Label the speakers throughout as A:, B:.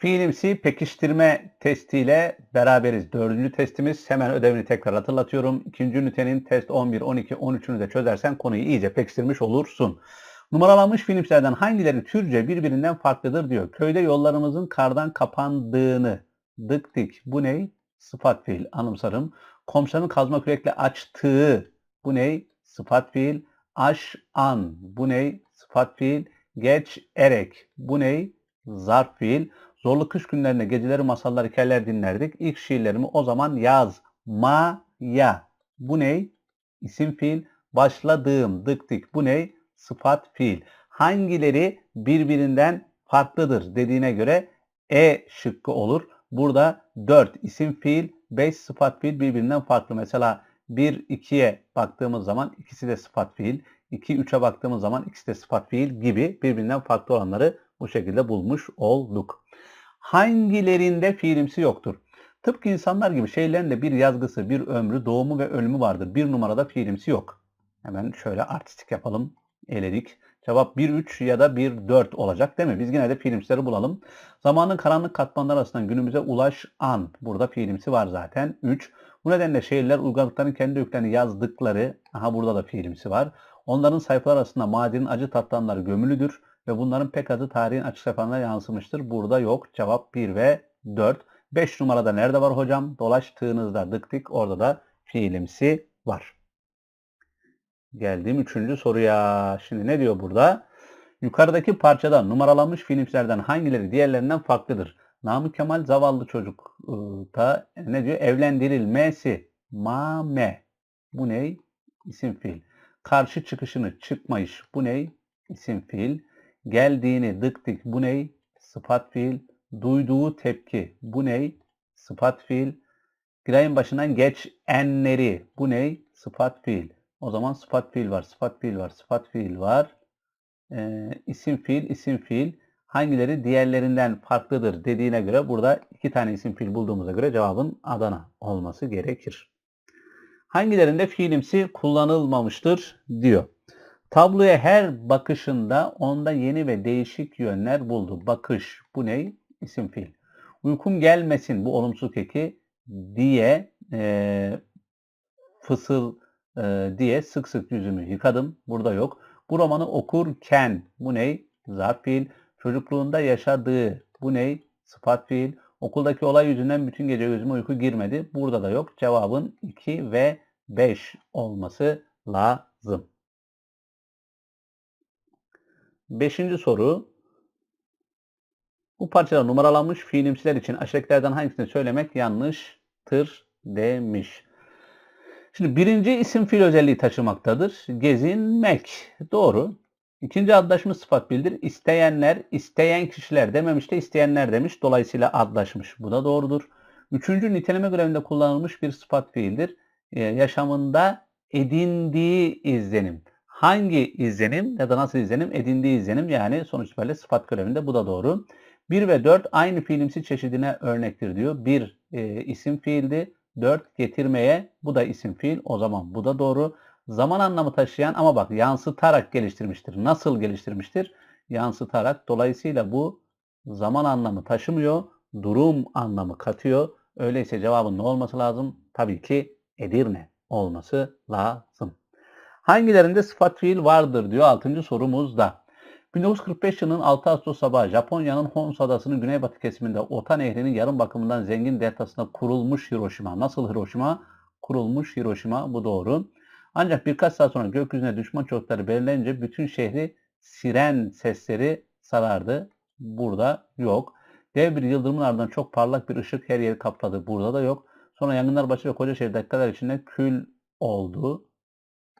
A: Fiilimsi pekiştirme testiyle beraberiz. Dördüncü testimiz. Hemen ödevini tekrar hatırlatıyorum. İkinci ünitenin test 11, 12, 13'ünü de çözersen konuyu iyice pekiştirmiş olursun. Numaralanmış filmlerden hangileri türce birbirinden farklıdır diyor. Köyde yollarımızın kardan kapandığını. Dık dik. Bu ne? Sıfat fiil. Anımsarım. Komşanın kazma kürekle açtığı. Bu ne? Sıfat fiil. Aş an. Bu ne? Sıfat fiil. Geç erek. Bu ne? Zarf fiil. Zorlu kış günlerinde geceleri masallar, hikayeler dinlerdik. İlk şiirlerimi o zaman yaz. Ma ya. Bu ne? İsim fiil. Başladığım dık dik. Bu ne? Sıfat fiil. Hangileri birbirinden farklıdır dediğine göre E şıkkı olur. Burada 4 isim fiil, 5 sıfat fiil birbirinden farklı. Mesela 1 2'ye baktığımız zaman ikisi de sıfat fiil. 2 3'e baktığımız zaman ikisi de sıfat fiil gibi birbirinden farklı olanları bu şekilde bulmuş olduk. Hangilerinde fiilimsi yoktur? Tıpkı insanlar gibi şeylerin de bir yazgısı, bir ömrü, doğumu ve ölümü vardır. Bir numarada fiilimsi yok. Hemen şöyle artistik yapalım. Eledik. Cevap 1-3 ya da 1-4 olacak değil mi? Biz yine de fiilimsileri bulalım. Zamanın karanlık katmanları arasından günümüze ulaş an. Burada fiilimsi var zaten. 3. Bu nedenle şehirler uygarlıkların kendi öykülerini yazdıkları. Aha burada da fiilimsi var. Onların sayfalar arasında madenin acı tatlanları gömülüdür ve bunların pek azı tarihin açık sayfalarına yansımıştır. Burada yok. Cevap 1 ve 4. 5 numarada nerede var hocam? Dolaştığınızda dık dik orada da fiilimsi var. Geldiğim üçüncü soruya. Şimdi ne diyor burada? Yukarıdaki parçada numaralanmış filmlerden hangileri diğerlerinden farklıdır? Namık Kemal zavallı çocuk da ne diyor? Evlendirilmesi. Mame. Bu ne? İsim fiil. Karşı çıkışını çıkmayış. Bu ne? İsim fiil. Geldiğini dık. Bu ne? Sıfat fiil. Duyduğu tepki. Bu ne? Sıfat fiil. Girayın başından geç enleri. Bu ne? Sıfat fiil. O zaman sıfat fiil var, sıfat fiil var, sıfat fiil var. Ee, isim fiil, isim fiil. Hangileri diğerlerinden farklıdır dediğine göre burada iki tane isim fiil bulduğumuza göre cevabın Adana olması gerekir. Hangilerinde fiilimsi kullanılmamıştır diyor. Tabloya her bakışında onda yeni ve değişik yönler buldu. Bakış bu ne? İsim fiil. Uykum gelmesin bu olumsuz eki diye e, fısıl e, diye sık sık yüzümü yıkadım. Burada yok. Bu romanı okurken bu ne? Zarf fiil. Çocukluğunda yaşadığı bu ne? Sıfat fiil. Okuldaki olay yüzünden bütün gece gözüme uyku girmedi. Burada da yok. Cevabın 2 ve 5 olması lazım. Beşinci soru. Bu parçada numaralanmış fiilimsiler için aşağıdakilerden hangisini söylemek yanlıştır demiş. Şimdi birinci isim fiil özelliği taşımaktadır. Gezinmek. Doğru. İkinci adlaşmış sıfat bildir. İsteyenler, isteyen kişiler dememiş de isteyenler demiş. Dolayısıyla adlaşmış. Bu da doğrudur. Üçüncü niteleme görevinde kullanılmış bir sıfat fiildir. Ee, yaşamında edindiği izlenim. Hangi izlenim ya da nasıl izlenim? Edindiği izlenim yani sonuç itibariyle sıfat görevinde. Bu da doğru. 1 ve 4 aynı fiilimsi çeşidine örnektir diyor. 1 e, isim fiildi. 4 getirmeye bu da isim fiil. O zaman bu da doğru. Zaman anlamı taşıyan ama bak yansıtarak geliştirmiştir. Nasıl geliştirmiştir? Yansıtarak. Dolayısıyla bu zaman anlamı taşımıyor. Durum anlamı katıyor. Öyleyse cevabın ne olması lazım? Tabii ki Edirne olması lazım. Hangilerinde sıfat fiil vardır diyor 6. sorumuzda. 1945 yılının 6 Ağustos sabahı Japonya'nın Honshu adasının güneybatı kesiminde Ota Nehri'nin yarım bakımından zengin deltasında kurulmuş Hiroşima. Nasıl Hiroşima? Kurulmuş Hiroşima bu doğru. Ancak birkaç saat sonra gökyüzüne düşman çocukları belirlenince bütün şehri siren sesleri sarardı. Burada yok. Dev bir yıldırımın ardından çok parlak bir ışık her yeri kapladı. Burada da yok. Sonra yangınlar başladı ve koca şehir dakikalar içinde kül oldu.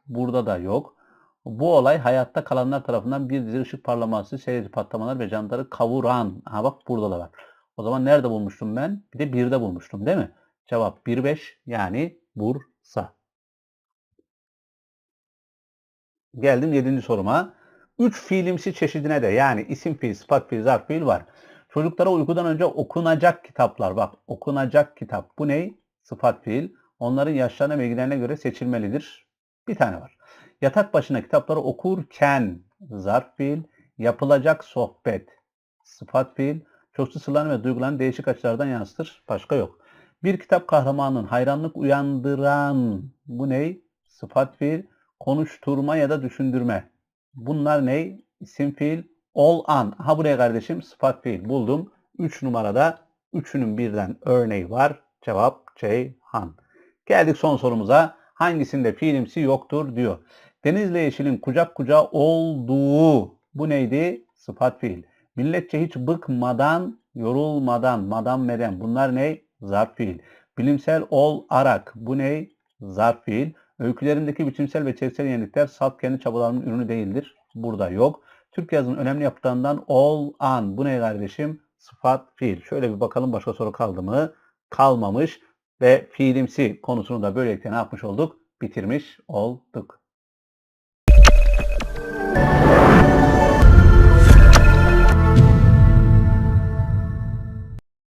A: Burada da yok. Bu olay hayatta kalanlar tarafından bir dizi ışık parlaması, seyirci patlamalar ve canları kavuran. Ha bak burada da var. O zaman nerede bulmuştum ben? Bir de 1'de bulmuştum değil mi? Cevap 1-5 yani Bursa. Geldim 7. soruma. 3 fiilimsi çeşidine de yani isim fiil, sıfat fiil, zarf fiil var. Çocuklara uykudan önce okunacak kitaplar. Bak okunacak kitap. Bu ne? Sıfat fiil. Onların yaşlarına ve ilgilerine göre seçilmelidir. Bir tane var. Yatak başına kitapları okurken zarf fiil, yapılacak sohbet sıfat fiil, Çokçu sırlarını ve duygularını değişik açılardan yansıtır. Başka yok. Bir kitap kahramanının hayranlık uyandıran bu ney? Sıfat fiil, konuşturma ya da düşündürme. Bunlar ney? İsim fiil, all an. Ha buraya kardeşim sıfat fiil buldum. 3 numarada üçünün birden örneği var. Cevap Ceyhan. Geldik son sorumuza. Hangisinde fiilimsi yoktur diyor. Denizle Yeşil'in kucak kucağa olduğu bu neydi? Sıfat fiil. Milletçe hiç bıkmadan, yorulmadan, madan meden bunlar ne? Zarf fiil. Bilimsel ol arak bu ne? Zarf fiil. Öykülerindeki biçimsel ve çevresel yenilikler salt kendi çabalarının ürünü değildir. Burada yok. Türk yazının önemli yapıtlarından ol an. Bu ne kardeşim? Sıfat fiil. Şöyle bir bakalım başka soru kaldı mı? Kalmamış ve fiilimsi konusunu da böylelikle ne yapmış olduk? Bitirmiş olduk.